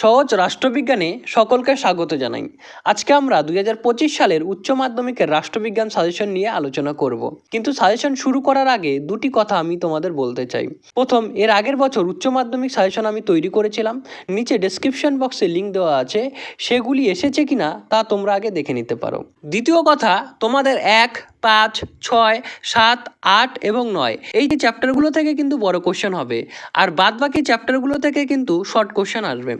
সহজ রাষ্ট্রবিজ্ঞানে সকলকে স্বাগত জানাই। আজকে আমরা দু হাজার পঁচিশ সালের উচ্চ মাধ্যমিকের রাষ্ট্রবিজ্ঞান সাজেশন নিয়ে আলোচনা করব। কিন্তু সাজেশন শুরু করার আগে দুটি কথা আমি তোমাদের বলতে চাই। প্রথম, এর আগের বছর উচ্চ মাধ্যমিক সাজেশন আমি তৈরি করেছিলাম। নিচে ডেসক্রিপশন বক্সে লিঙ্ক দেওয়া আছে। সেগুলি এসেছে কিনা তা তোমরা আগে দেখে নিতে পারো। দ্বিতীয় কথা, তোমাদের এক পাঁচ, ছয়, সাত, আট এবং নয়। এই যে চ্যাপ্টারগুলো থেকে কিন্তু বড় কোশ্চেন হবে। আর বাদ বাকি চ্যাপ্টারগুলো থেকে কিন্তু শর্ট কোশ্চেন আসবে।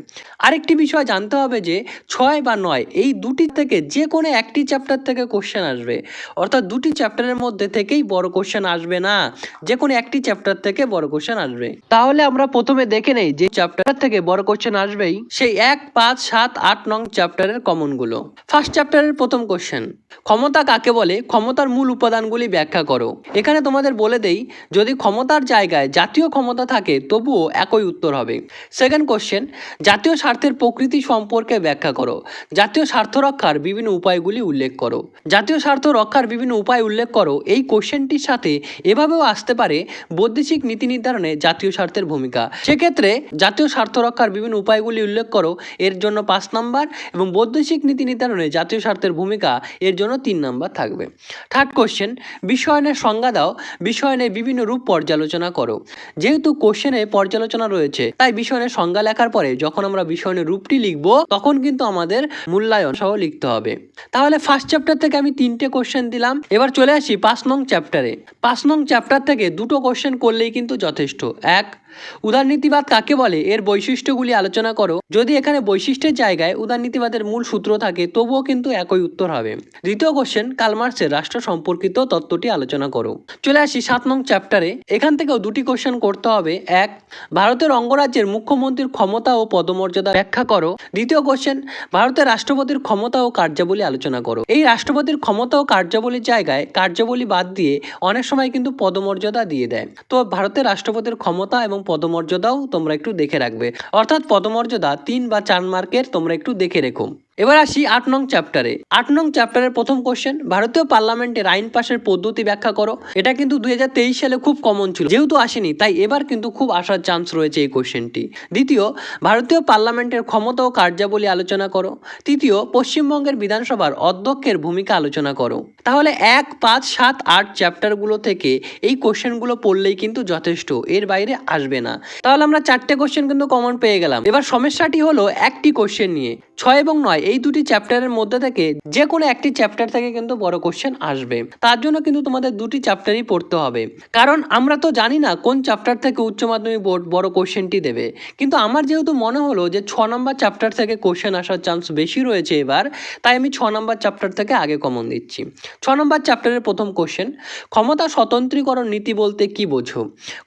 আরেকটি বিষয় জানতে হবে যে, ছয় বা নয়, এই দুটি থেকে যে কোনো একটি চ্যাপ্টার থেকে কোশ্চেন আসবে। অর্থাৎ দুটি চ্যাপ্টারের মধ্যে থেকেই বড় কোশ্চেন আসবে না। যে কোনো একটি চ্যাপ্টার থেকে বড় কোশ্চেন আসবে। তাহলে আমরা প্রথমে দেখে নেই যে চ্যাপ্টার থেকে বড় কোশ্চেন আসবেই। সেই এক, পাঁচ, সাত, আট নং চ্যাপ্টারের কমনগুলো ফার্স্ট চ্যাপ্টারের প্রথম কোশ্চেন ক্ষমতা কাকে বলে? ক্ষমতার মূল উপাদানগুলি ব্যাখ্যা করো। এখানে তোমাদের বলে দেই, যদি ক্ষমতার জায়গায় জাতীয় ক্ষমতা থাকে, তবুও একই উত্তর হবে। সেকেন্ড কোশ্চেন জাতীয় স্বার্থের প্রকৃতি সম্পর্কে ব্যাখ্যা করো। জাতীয় স্বার্থ রক্ষার বিভিন্ন উপায়গুলি উল্লেখ করো। জাতীয় স্বার্থ রক্ষার বিভিন্ন উপায় উল্লেখ করো। এই কোশ্চেনটির সাথে এভাবেও আসতে পারে বৈদেশিক নীতি নির্ধারণে জাতীয় স্বার্থের ভূমিকা। সেক্ষেত্রে জাতীয় স্বার্থ রক্ষার বিভিন্ন উপায়গুলি উল্লেখ করো। এর জন্য পাঁচ নাম্বার এবং বৈদেশিক নীতি নির্ধারণে জাতীয় স্বার্থের ভূমিকা এর জন্য তিন নাম্বার থাকবে। থার্ড কোশ্চেন বিশ্বায়নের সংজ্ঞা দাও বিশ্বায়নের বিভিন্ন রূপ পর্যালোচনা করো। যেহেতু কোশ্চেনে পর্যালোচনা রয়েছে, তাই বিষয়নের সংজ্ঞা লেখার পরে যখন আমরা বিষয়নের রূপটি লিখব, তখন কিন্তু আমাদের মূল্যায়ন সহ লিখতে হবে। তাহলে ফার্স্ট চ্যাপ্টার থেকে আমি তিনটে কোশ্চেন দিলাম। এবার চলে আসি পাঁচ নং চ্যাপ্টারে পাঁচ নং চ্যাপ্টার থেকে দুটো কোশ্চেন করলেই কিন্তু যথেষ্ট। এক উদারনীতিবাদ কাকে বলে? এর বৈশিষ্ট্যগুলি আলোচনা করো। যদি এখানে বৈশিষ্ট্যের জায়গায় উদারনীতিবাদের মূল সূত্র থাকে, তবুও কিন্তু একই উত্তর হবে। দ্বিতীয় কোশ্চেন কালমার্সের রাষ্ট্র সম্পর্কিত তত্ত্বটি আলোচনা করো। চলে আসি সাত নং চ্যাপ্টারে এখান থেকেও দুটি কোশ্চেন করতে হবে। এক, ভারতের অঙ্গরাজ্যের মুখ্যমন্ত্রীর ক্ষমতা ও পদমর্যাদা ব্যাখ্যা করো। দ্বিতীয় কোশ্চেন ভারতের রাষ্ট্রপতির ক্ষমতা ও কার্যাবলী আলোচনা করো। এই রাষ্ট্রপতির ক্ষমতা ও কার্যাবলীর জায়গায় কার্যাবলী বাদ দিয়ে অনেক সময় কিন্তু পদমর্যাদা দিয়ে দেয়। তো ভারতের রাষ্ট্রপতির ক্ষমতা এবং পদমর্যাদাও তোমরা একটু দেখে রাখবে। অর্থাৎ পদমর্যাদা তিন বা চার মার্কের তোমরা একটু দেখে রেখো। এবার আসি আট নং চ্যাপ্টারে আট নং চ্যাপ্টারের প্রথম কোশ্চেন ভারতীয় পার্লামেন্টের আইন পাশের পদ্ধতি ব্যাখ্যা করো। এটা কিন্তু দুই হাজার তেইশ সালে খুব কমন ছিল, যেহেতু আসেনি, তাই এবার কিন্তু খুব আসার চান্স রয়েছে এই কোশ্চেনটি দ্বিতীয়, ভারতীয় পার্লামেন্টের ক্ষমতা ও কার্যাবলী আলোচনা করো। তৃতীয়, পশ্চিমবঙ্গের বিধানসভার অধ্যক্ষের ভূমিকা আলোচনা করো। তাহলে এক, পাঁচ, সাত, আট চ্যাপ্টারগুলো থেকে এই কোশ্চেনগুলো পড়লেই কিন্তু যথেষ্ট, এর বাইরে আসবে না। তাহলে আমরা চারটে কোশ্চেন কিন্তু কমন পেয়ে গেলাম। এবার সমস্যাটি হলো একটি কোশ্চেন নিয়ে। ছয় এবং নয় এই দুটি চ্যাপ্টারের মধ্যে থেকে যে কোনো একটি চ্যাপ্টার থেকে কিন্তু বড় কোশ্চেন আসবে। তার জন্য কিন্তু তোমাদের দুটি চ্যাপ্টারই পড়তে হবে। কারণ আমরা তো জানি না কোন চ্যাপ্টার থেকে উচ্চ মাধ্যমিক বোর্ড বড় কোশ্চেনটি দেবে। কিন্তু আমার যেহেতু মনে হলো যে ছ নম্বর চ্যাপ্টার থেকে কোশ্চেন আসার চান্স বেশি রয়েছে এবার, তাই আমি ছ নম্বর চ্যাপ্টার থেকে আগে কমন দিচ্ছি। ছ নম্বর চ্যাপ্টারের প্রথম কোশ্চেন ক্ষমতা স্বতন্ত্রীকরণ নীতি বলতে কি বোঝো?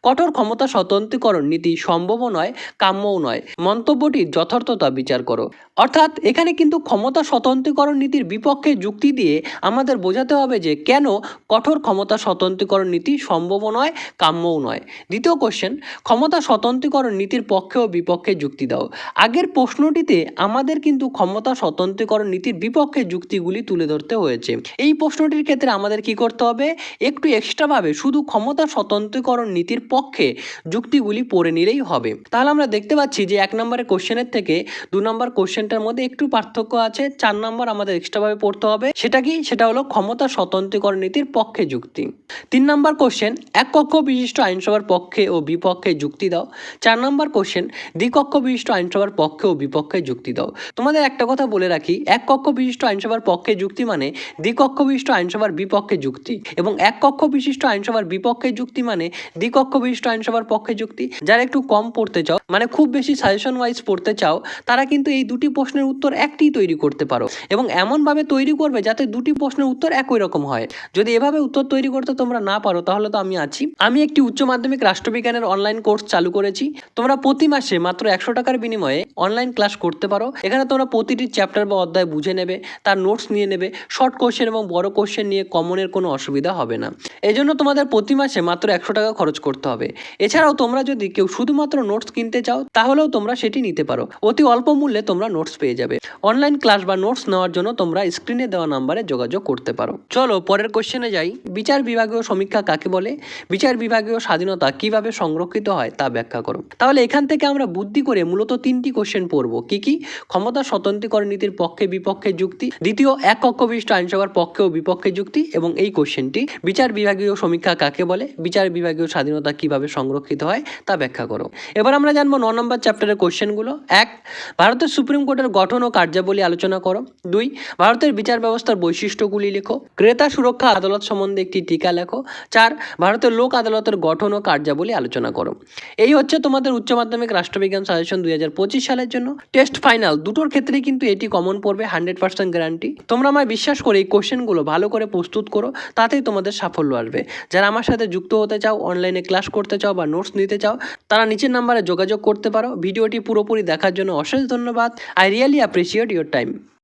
কঠোর ক্ষমতা স্বতন্ত্রীকরণ নীতি সম্ভবও নয়, কাম্যও নয়। মন্তব্যটির যথার্থতা বিচার করো। অর্থাৎ এখানে কিন্তু ক্ষমতা স্বতন্ত্রীকরণ নীতির বিপক্ষে যুক্তি দিয়ে আমাদের বোঝাতে হবে যে কেন কঠোর ক্ষমতা স্বতন্ত্রীকরণ নীতি সম্ভব নয়, কাম্যও নয়। দ্বিতীয় কোশ্চেন ক্ষমতা স্বতন্ত্রীকরণ নীতির পক্ষে ও বিপক্ষে যুক্তি দাও। আগের প্রশ্নটিতে আমাদের কিন্তু ক্ষমতা স্বতন্ত্রীকরণ নীতির বিপক্ষে যুক্তিগুলি তুলে ধরতে হয়েছে। এই প্রশ্নটির ক্ষেত্রে আমাদের কি করতে হবে? একটু এক্সট্রাভাবে শুধু ক্ষমতা স্বতন্ত্রীকরণ নীতির পক্ষে যুক্তিগুলি পড়ে নিলেই হবে। তাহলে আমরা দেখতে পাচ্ছি যে এক নম্বরের কোশ্চেনের থেকে দু নম্বর কোশ্চেনটার মধ্যে একটু পার্থক্য আছে, চার নম্বর আমাদের এক্সট্রাভাবে পড়তে হবে, সেটা কি? সেটা হলো ক্ষমতা স্বতন্ত্রীকরণ নীতির পক্ষে যুক্তি। তিন নম্বর কোশ্চেন এক কক্ষ বিশিষ্ট আইনসভার পক্ষে ও বিপক্ষে যুক্তি দাও। চার নম্বর কোশ্চেন দ্বিকক্ষ বিশিষ্ট আইনসভার পক্ষে ও বিপক্ষে যুক্তি দাও। তোমাদের একটা কথা বলে রাখি, এক কক্ষ বিশিষ্ট আইনসভার পক্ষে যুক্তি মানে দ্বিকক্ষ বিশিষ্ট আইনসভার বিপক্ষে যুক্তি। এবং এক কক্ষ বিশিষ্ট আইনসভার বিপক্ষে যুক্তি মানে দ্বিকক্ষ বিশিষ্ট আইনসভার পক্ষে যুক্তি। যারা একটু কম পড়তে চাও মানে খুব বেশি সাজেশন ওয়াইজ পড়তে চাও, তারা কিন্তু এই দুটি প্রশ্নের উত্তর একটি তৈরি করতে পারো এবং এমনভাবে তৈরি করবে যাতে দুটি প্রশ্নের উত্তর একই রকম হয়। যদি এভাবে উত্তর তৈরি করতে তোমরা না পারো, তাহলে তো আমি আছি। আমি একটি উচ্চ মাধ্যমিক রাষ্ট্রবিজ্ঞানের অনলাইন কোর্স চালু করেছি। তোমরা প্রতি মাসে মাত্র একশো টাকার বিনিময়ে অনলাইন ক্লাস করতে পারো। এখানে তোমরা প্রতিটি চ্যাপ্টার বা অধ্যায় বুঝে নেবে, তার নোটস নিয়ে নেবে। শর্ট কোশ্চেন এবং বড় কোশ্চেন নিয়ে কমনের কোনো অসুবিধা হবে না। এই জন্য তোমাদের প্রতি মাসে মাত্র একশো টাকা খরচ করতে হবে। এছাড়াও তোমরা যদি কেউ শুধুমাত্র নোটস কিনতে চাও, তাহলেও তোমরা সেটি নিতে পারো। অতি অল্প মূল্যে তোমরা নোটস পেয়ে যাবে। অনলাইন ক্লাস বা নোটস নেওয়ার জন্য তোমরা স্ক্রিনে দেওয়া নাম্বারে যোগাযোগ করতে পারো। চলো পরের কোশ্চেনে যাই। বিচার বিভাগীয় সমীক্ষা কাকে বলে? বিচার বিভাগীয় স্বাধীনতা কীভাবে সংরক্ষিত হয় তা ব্যাখ্যা করো। তাহলে এখান থেকে আমরা বুদ্ধি করে মূলত তিনটি কোশ্চেন পড়ব। কি কি? ক্ষমতা স্বতন্ত্রীকরণ নীতির পক্ষে বিপক্ষে যুক্তি। দ্বিতীয়, এক কক্ষবিষ্ট আইনসভার পক্ষে ও বিপক্ষে যুক্তি। এবং এই কোশ্চেনটি বিচার বিভাগীয় সমীক্ষা কাকে বলে? বিচার বিভাগীয় স্বাধীনতা কীভাবে সংরক্ষিত হয় তা ব্যাখ্যা করো। এবার আমরা জানব ন নম্বর চ্যাপ্টারের কোশ্চেনগুলো এক, ভারতের সুপ্রিম কোর্টের গঠন ও কার্যাবলী আলোচনা করো। দুই, ভারতের বিচার ব্যবস্থার বৈশিষ্ট্যগুলি লেখো। ক্রেতা সুরক্ষা আদালত সম্বন্ধে একটি টিকা লেখো। চার, ভারতের লোক আদালতের গঠন ও কার্যাবলী আলোচনা করো। এই হচ্ছে তোমাদের উচ্চ মাধ্যমিক রাষ্ট্রবিজ্ঞান সাজেশন দুই হাজার পঁচিশ সালের জন্য। টেস্ট ফাইনাল, দুটোর ক্ষেত্রেই কিন্তু এটি কমন পড়বে, হান্ড্রেড পার্সেন্ট গ্যারান্টি। তোমরা আমায় বিশ্বাস করে এই কোশ্চেনগুলো ভালো করে প্রস্তুত করো, তাতেই তোমাদের সাফল্য আসবে। যারা আমার সাথে যুক্ত হতে চাও, অনলাইনে ক্লাস করতে চাও বা নোটস নিতে চাও, তারা নিচের নাম্বারে যোগাযোগ করতে পারো। ভিডিওটি পুরোপুরি দেখার জন্য অশেষ ধন্যবাদ। I really appreciate your time.